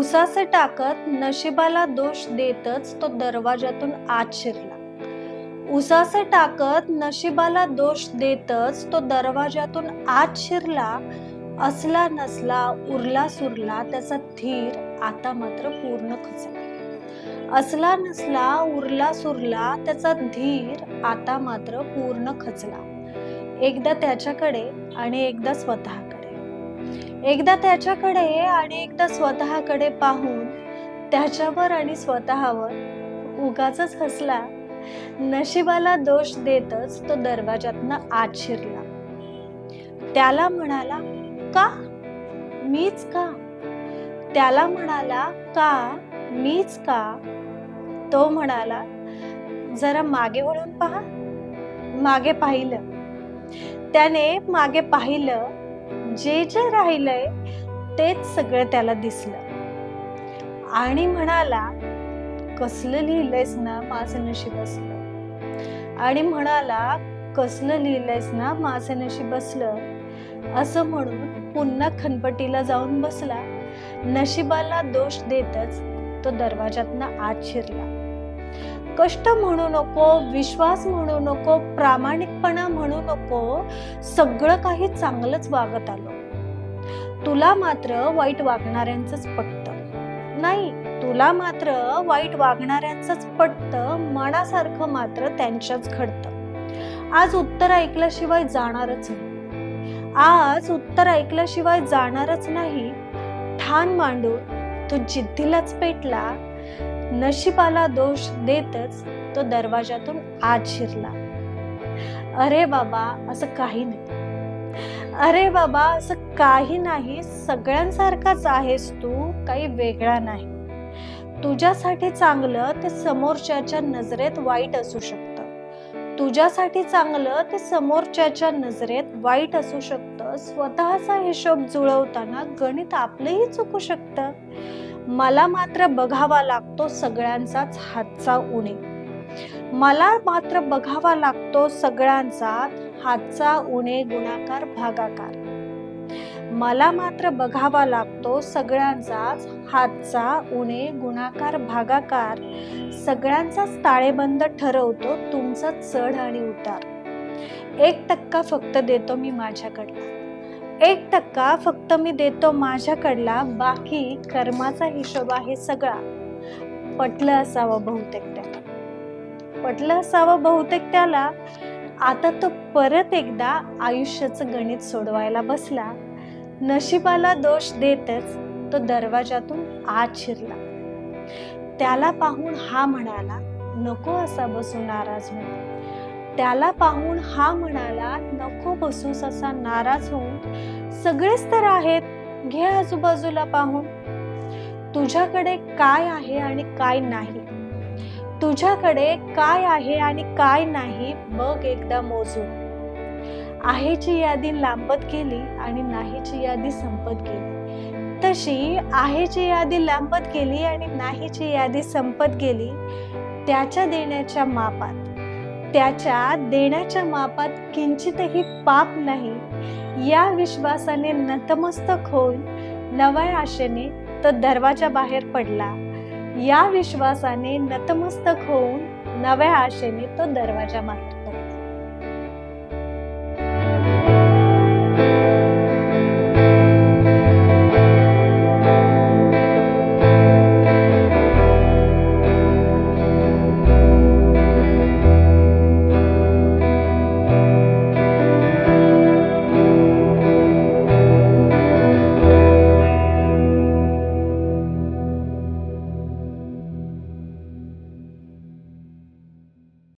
उसासे टाकत नशिबाला दोष देतच तो दरवाजातून आत शिरला. उसासे टाकत नशिबाला दोष देतच तो दरवाजातून आत शिरला. असला नसला उरला सुरला त्याचा धीर आता मात्र पूर्ण खचला. असला नसला उरला सुरला त्याचा धीर आता मात्र पूर्ण खचला. एकदा त्याच्याकडे आणि एकदा स्वतःकडे. एकदा त्याच्याकडे आणि एकदा स्वतःकडे पाहून त्याच्यावर आणि स्वतःवर उगाच हसला. नशिबाला दोष देतच तो दरवाजातनं आत शिरला. त्याला म्हणाला का? मीच का? त्याला म्हणाला का? मीच का? तो म्हणाला जरा मागे वळून पहा. मागे पाहिलं. त्याने मागे पाहिलं जे जे राहिलंय तेच सगळं त्याला दिसलं. आणि म्हणाला कसलं लिहिलंयस ना माझं नशीब असलं? आणि म्हणाला कसलं लिहिलंयस ना माझं नशीब असलं? असं म्हणून पुन्हा खनपटीला जाऊन बसला. नशिबाला दोष देतच तो दरवाजातनं आत शिरला. कष्ट म्हणू नको विश्वास म्हणू नको प्रामाणिकपणा म्हणू नको सगळं काही चांगलंच वागत आलो. तुला मात्र वाईट वागणाऱ्यांचंच पटतं. नाही तुला मात्र वाईट वागणाऱ्यांचंच पटतं मनासारखं मात्र त्यांच्याच घडतं. आज उत्तर ऐकल्याशिवाय जाणारच नाही. आज उत्तर ऐकल्याशिवाय जाणारच नाही. ठाण मांडून तू जिद्दीलाच पेटला नशिबाला दोष देतच तो दरवाजातून आत शिरला. अरे बाबा असं काही नाही. अरे बाबा असं काही नाही. सगळ्यांसारखाच आहेस तू काही वेगळा नाही. तुझ्यासाठी चांगलं ते समोरच्याच्या नजरेत वाईट असू शकतं. तुझ्यासाठी चांगलं ते समोरच्याच्या नजरेत वाईट असू शकतं. स्वतःचा हिशोब जुळवताना गणित आपलंही चुकू शकतं. मला मात्र बघावा लागतो सगळ्यांचाच हातचा उणे. मला मात्र बघावा लागतो सगळ्यांचा हातचा उणे गुणाकार भागाकार. मला मात्र बघावा लागतो सगळ्यांचाच हातचा उणे गुणाकार भागाकार. सगळ्यांचाच ताळेबंद ठरवतो तुमचा चढ आणि उतार. एक टक्का फक्त देतो मी माझ्याकडला एक टक्का फक्त मी देतो माझ्याकडला बाकी कर्माचा हिशोब आहे सगळा. पटलं असावं बहुतेक त्याला. पटलं असावं बहुतेक त्याला. आता तो परत एकदा आयुष्याचं गणित सोडवायला बसला. नशिबाला दोष देतच तो दरवाजातून आत शिरला. त्याला पाहून हा म्हणाला नको असा बसून नाराज होऊन त्याला पाहून हा म्हणाला नको बसूस असा नाराज होऊन सगळेच तर आहेत. घे आजूबाजूला पाहून. तुझ्याकडे काय आहे आणि काय नाही? तुझ्याकडे काय आहे आणि काय नाही बघ एकदा मोजून. आहेची यादी लांबत गेली आणि नाहीची यादी संपत गेली. तशी आहेची यादी लांबत गेली आणि नाहीची यादी संपत गेली त्याच्या देण्याच्या मापात. त्याच्या देण्याच्या मापात किंचितही पाप नाही. या विश्वासाने नतमस्तक होऊन नव्या आशेने तो दरवाजा बाहेर पडला. या विश्वासाने नतमस्तक होऊन नव्या आशेने तो दरवाजा मारला